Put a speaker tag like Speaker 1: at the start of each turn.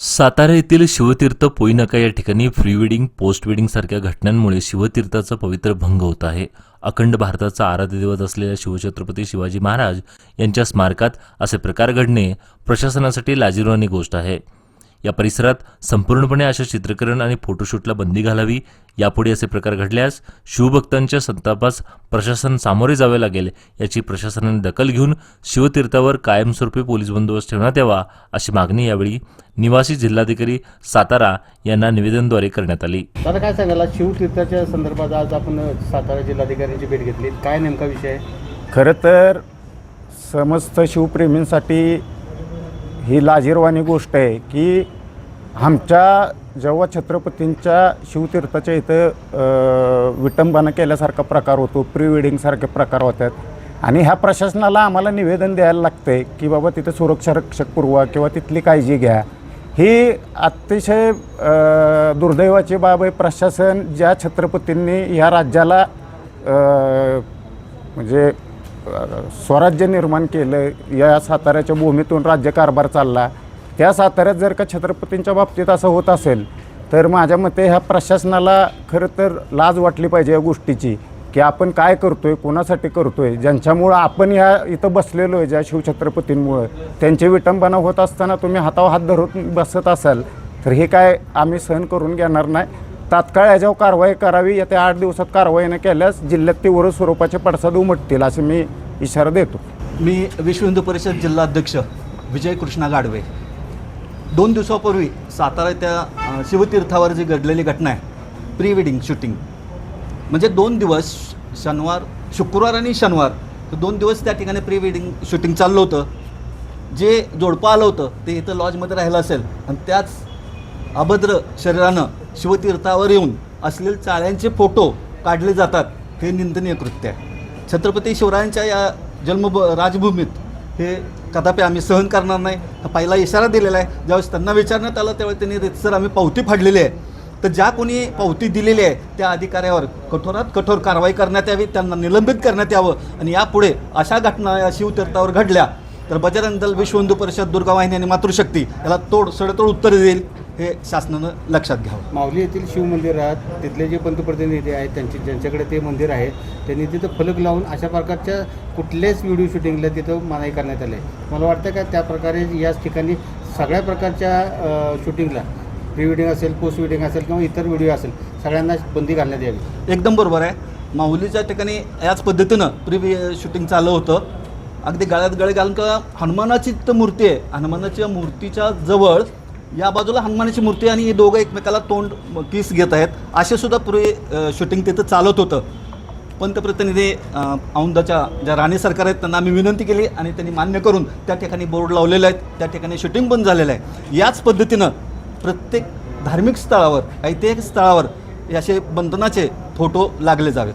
Speaker 1: सातारा येथील शिवतीर्थ पोईनाका या ठिकाणी प्री वेडिंग पोस्ट वेडिंग सारख्या घटनांमुळे शिवतीर्थाचा पवित्र भंग होत आहे. अखंड भारताचा आराध्य दैवत असलेल्या शिवछत्रपती शिवाजी महाराज यांच्या स्मारकात असे प्रकार घडणे प्रशासनासाठी लाजिरवाणी गोष्ट आहे. या परिसरात संपूर्णपणे अशा चित्रकरण आणि फोटोशूटला बंदी घालावी. यापुढे असे प्रकार घडल्यास शिवभक्तांच्या संतापास प्रशासन सामोरे जावे लागेल याची प्रशासनाने दखल घेऊन शिवतीर्थावर कायमस्वरूपी पोलीस बंदोबस्त ठेवण्यात यावा अशी मागणी यावेळी निवासी जिल्हाधिकारी सातारा यांना निवेदनद्वारे करण्यात आली.
Speaker 2: दादा काय सांगायला शिवतीर्थाच्या संदर्भात आज आपण सातारा जिल्हाधिकाऱ्यांची भेट घेतली काय नेमका विषय आहे?
Speaker 3: खरं तर समस्त शिवप्रेमींसाठी ही लाजीरवाणी गोष्ट आहे की आमच्या जेव्हा छत्रपतींच्या शिवतीर्थाच्या इथं विटंबना केल्यासारखा प्रकार होतो प्री वेडिंगसारखे प्रकार होतात. आणि ह्या प्रशासनाला आम्हाला निवेदन द्यायला लागतं आहे की बाबा तिथं सुरक्षा रक्षक पुरवा किंवा तिथली काळजी घ्या. ही अतिशय दुर्दैवाची बाब आहे. प्रशासन ज्या छत्रपतींनी ह्या राज्याला म्हणजे स्वराज्य निर्माण केलं या साताऱ्याच्या भूमीतून राज्यकारभार चालला. त्या साताऱ्यात जर का छत्रपतींच्या बाबतीत असं होत असेल तर माझ्या मते ह्या प्रशासनाला खरं तर लाज वाटली पाहिजे या गोष्टीची की आपण काय करतोय कोणासाठी करतोय ज्यांच्यामुळं आपण ह्या इथं बसलेलो आहे ज्या शिवछत्रपतींमुळं त्यांची विटंबना होत असताना तुम्ही हातावर हात धरून बसत असाल तर हे काय आम्ही सहन करून घेणार नाही. तात्काळ याच्यावर कारवाई करावी येत्या आठ दिवसात कारवाई न केल्यास जिल्ह्यात तीव्र स्वरूपाचे पडसाद उमटतील असे मी इशारा देतो.
Speaker 4: मी विश्व हिंदू परिषद जिल्हाध्यक्ष विजय कृष्णा गाडवे. दोन दिवसापूर्वी सातारा त्या शिवतीर्थावर जी घडलेली घटना आहे प्री वेडिंग शूटिंग. म्हणजे दोन दिवस शनिवार शुक्रवार आणि शनिवार तर दोन दिवस त्या ठिकाणी प्री वेडिंग शूटिंग चाललं होतं. जे जोडपं आलं होतं ते इथं लॉजमध्ये राहिलं असेल. आणि त्याच अभद्र शरीरानं शिवतीर्थावर येऊन असलेले चाळ्यांचे फोटो काढले जातात हे निंदनीय कृत्य आहे. छत्रपती शिवरायांच्या या जन्म राजभूमीत हे कदापि आम्ही सहन करणार नाही. हा पहिला इशारा दिलेला आहे. ज्यावेळेस त्यांना विचारण्यात आलं त्यावेळेस त्यांनी रितसर आम्ही पावती फाडलेली आहे. तर ज्या कोणी पावती दिलेली आहे त्या अधिकाऱ्यावर कठोरात कठोर कारवाई करण्यात यावी त्यांना निलंबित करण्यात यावं आणि यापुढे अशा घटना या शिवतीर्थावर घडल्या तर बजरंग दल विश्व हिंदू परिषद दुर्गावाहिनी आणि मातृशक्ती याला तोड सडतोड उत्तर देईल. हे शासनानं लक्षात घ्यावं.
Speaker 2: माऊली येथील शिवमंदिरात तिथले जे पंतप्रतिनिधी आहेत त्यांचे ज्यांच्याकडे ते मंदिर आहे त्यांनी तिथं फलक लावून अशा प्रकारच्या कुठल्याच व्हिडिओ शूटिंगला तिथं मनाई करण्यात आले. मला वाटतं का त्या प्रकारे याच ठिकाणी सगळ्या प्रकारच्या शूटिंगला प्री वेडिंग असेल पोस्ट वेडिंग असेल किंवा इतर व्हिडिओ असेल सगळ्यांना बंदी घालण्यात यावी.
Speaker 4: एकदम बरोबर आहे. माहुलीच्या ठिकाणी याच पद्धतीनं प्री शूटिंग चालू होतं. अगदी गळ्यात गळे घालून का हनुमानाची तर मूर्ती आहे. हनुमानाच्या मूर्तीच्या जवळ या बाजूला हनुमानाची मूर्ती आणि हे दोघं एकमेकाला तोंड किस घेत आहेत. असे सुद्धा पूर्वी शूटिंग तिथं चालत होतं. पंतप्रतिनिधी औंदाच्या ज्या राणे सरकार आहेत त्यांना आम्ही विनंती केली आणि त्यांनी मान्य करून त्या ठिकाणी बोर्ड लावलेले आहेत. त्या ठिकाणी शूटिंग पण झालेलं आहे. याच पद्धतीनं प्रत्येक धार्मिक स्थळावर ऐतिहासिक स्थळावर असे बंधनाचे फोटो लागले जावेत.